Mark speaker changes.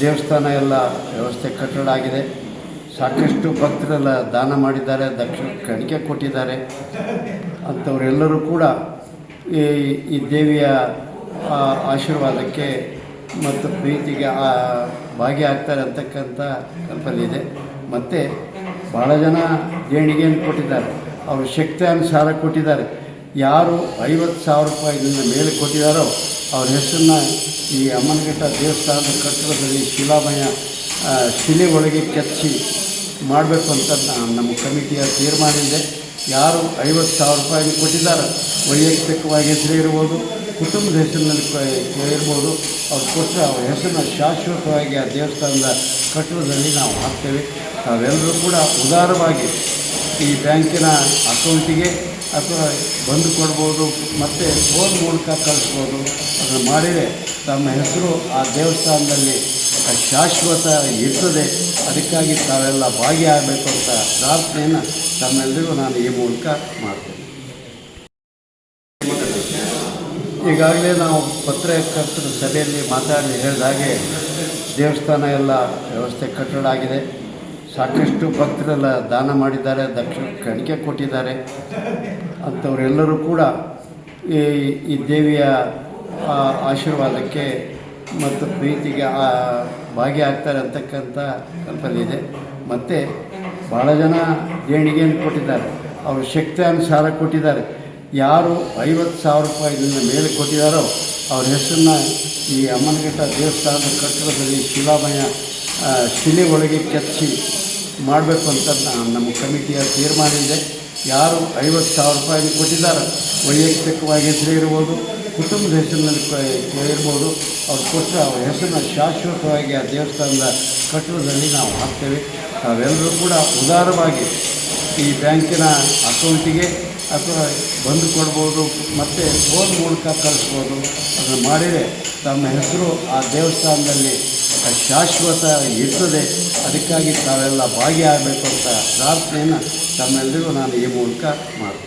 Speaker 1: ದೇವಸ್ಥಾನ ಎಲ್ಲ ವ್ಯವಸ್ಥೆ ಕಟ್ಟಡ ಆಗಿದೆ. ಸಾಕಷ್ಟು ಭಕ್ತರೆಲ್ಲ ದಾನ ಮಾಡಿದ್ದಾರೆ, ದಕ್ಷ ಕಣಿಕೆ ಕೊಟ್ಟಿದ್ದಾರೆ. ಅಂಥವರೆಲ್ಲರೂ ಕೂಡ ಈ ಈ ದೇವಿಯ ಆಶೀರ್ವಾದಕ್ಕೆ ಮತ್ತು ಪ್ರೀತಿಗೆ ಭಾಗಿಯಾಗ್ತಾರೆ ಅಂತಕ್ಕಂಥ ಕಲ್ಪನೆ ಇದೆ. ಮತ್ತು ಭಾಳ ಜನ ದೇಣಿಗೆಯನ್ನು ಕೊಟ್ಟಿದ್ದಾರೆ. ಅವರು ಶಕ್ತಿಯಾನುಸಾರ ಕೊಟ್ಟಿದ್ದಾರೆ. ಯಾರು ಐವತ್ತು ಸಾವಿರ ರೂಪಾಯಿಗಿಂತ ಮೇಲೆ ಕೊಟ್ಟಿದ್ದಾರೋ ಅವ್ರ ಹೆಸರನ್ನ ಈ ಅಮ್ಮನಘಟ್ಟ ದೇವಸ್ಥಾನದ ಕಟ್ಟಡದಲ್ಲಿ ಶಿಲಾಮಯ ಶಿಲೆ ಒಳಗೆ ಕೆತ್ತಿಸಿ ಮಾಡಬೇಕು ಅಂತ ನಮ್ಮ ಕಮಿಟಿಯ ತೀರ್ಮಾನ ಇದೆ. ಯಾರು ಐವತ್ತು ಸಾವಿರ ರೂಪಾಯಿ ಕೊಟ್ಟಿದ್ದಾರೆ ವೈಯಕ್ತಿಕವಾಗಿ ಹೆಸರು ಇರ್ಬೋದು, ಕುಟುಂಬದ ಹೆಸರಿನಲ್ಲಿ ಇರ್ಬೋದು, ಅವ್ರು ಕೊಟ್ಟರೆ ಅವ್ರ ಹೆಸರನ್ನ ಶಾಶ್ವತವಾಗಿ ಆ ದೇವಸ್ಥಾನದ ಕಟ್ಟಡದಲ್ಲಿ ನಾವು ಹಾಕ್ತೇವೆ. ತಾವೆಲ್ಲರೂ ಕೂಡ ಉದಾರವಾಗಿ ಈ ಬ್ಯಾಂಕಿನ ಅಕೌಂಟಿಗೆ ಅಥವಾ ಬಂದು ಕೊಡ್ಬೋದು, ಮತ್ತು ಫೋನ್ ಮೂಲಕ ಕಳಿಸ್ಬೋದು, ಅದನ್ನು ಮಾಡಿದರೆ ತಮ್ಮ ಹೆಸರು ಆ ದೇವಸ್ಥಾನದಲ್ಲಿ ಶಾಶ್ವತ ಇರ್ತದೆ. ಅದಕ್ಕಾಗಿ ತಾವೆಲ್ಲ ಭಾಗಿಯಾಗಬೇಕು ಅಂತ ಪ್ರಾರ್ಥನೆಯನ್ನು ತಮ್ಮೆಲ್ಲರಿಗೂ ನಾನು ಈ ಮೂಲಕ ಮಾಡ್ತೇನೆ. ಈಗಾಗಲೇ ನಾವು ಪತ್ರಕರ್ತರ ಸಭೆಯಲ್ಲಿ ಮಾತಾಡಿ ಹೇಳಿದ ಹಾಗೆ ದೇವಸ್ಥಾನ ಎಲ್ಲ ವ್ಯವಸ್ಥೆ ಕಟ್ಟಡ ಆಗಿದೆ. ಸಾಕಷ್ಟು ಭಕ್ತರೆಲ್ಲ ದಾನ ಮಾಡಿದ್ದಾರೆ, ದಕ್ಷ ಕಣಿಕೆ ಕೊಟ್ಟಿದ್ದಾರೆ. ಅಂಥವರೆಲ್ಲರೂ ಕೂಡ ಈ ಈ ದೇವಿಯ ಆಶೀರ್ವಾದಕ್ಕೆ ಮತ್ತು ಪ್ರೀತಿಗೆ ಭಾಗಿಯಾಗ್ತಾರೆ ಅಂತಕ್ಕಂಥ ಕಲ್ಪನೆ ಇದೆ. ಮತ್ತು ಭಾಳ ಜನ ದೇಣಿಗೆಯನ್ನು ಕೊಟ್ಟಿದ್ದಾರೆ. ಅವರು ಶಕ್ತಿಯಾನುಸಾರ ಕೊಟ್ಟಿದ್ದಾರೆ. ಯಾರು ಐವತ್ತು ಸಾವಿರ ರೂಪಾಯಿದಿಂದ ಮೇಲೆ ಕೊಟ್ಟಿದ್ದಾರೋ ಅವ್ರ ಹೆಸರನ್ನ ಈ ಅಮ್ಮನಘಟ್ಟ ದೇವಸ್ಥಾನದ ಕಟ್ಟಡದಲ್ಲಿ ಶಿಲಾಮಯ ಶಿಲೆ ಒಳಗೆ ಕೆತ್ತಿಸಿ ಮಾಡಬೇಕು ಅಂತ ನಮ್ಮ ಕಮಿಟಿಯ ತೀರ್ಮಾನ ಇದೆ. ಯಾರು ಐವತ್ತು ಸಾವಿರ ರೂಪಾಯಿ ಕೊಟ್ಟಿದ್ದಾರೆ? ವೈಯಕ್ತಿಕವಾಗಿ ಇರ್ಬೋದು, ಕುಟುಂಬದ ಹೆಸರಿನಲ್ಲಿ ಇರ್ಬೋದು ಅವ್ರು ಕೊಟ್ಟರೆ ಅವ್ರ ಹೆಸರನ್ನ ಶಾಶ್ವತವಾಗಿ ಆ ದೇವಸ್ಥಾನದ ಕಟ್ಟಡದಲ್ಲಿ ನಾವು ಹಾಕ್ತೇವೆ. ನಾವೆಲ್ಲರೂ ಕೂಡ ಉದಾರವಾಗಿ ಈ ಬ್ಯಾಂಕಿನ ಅಕೌಂಟಿಗೆ ಅಥವಾ ಬಂದು ಕೊಡ್ಬೋದು, ಮತ್ತು ಫೋನ್ ಮೂಲಕ ಕಳಿಸ್ಬೋದು. ಅದನ್ನು ಮಾಡಿದರೆ ತಮ್ಮ ಹೆಸರು ಆ ದೇವಸ್ಥಾನದಲ್ಲಿ ಶಾಶ್ವತ ಇರ್ತದೆ. ಅದಕ್ಕಾಗಿ ತಾವೆಲ್ಲ ಭಾಗಿಯಾಗಬೇಕು ಅಂತ ಪ್ರಾರ್ಥನೆಯನ್ನು ತಮ್ಮೆಲ್ಲರಿಗೂ ನಾನು ಈ ಮೂಲಕ ಮಾಡ್ತೇನೆ.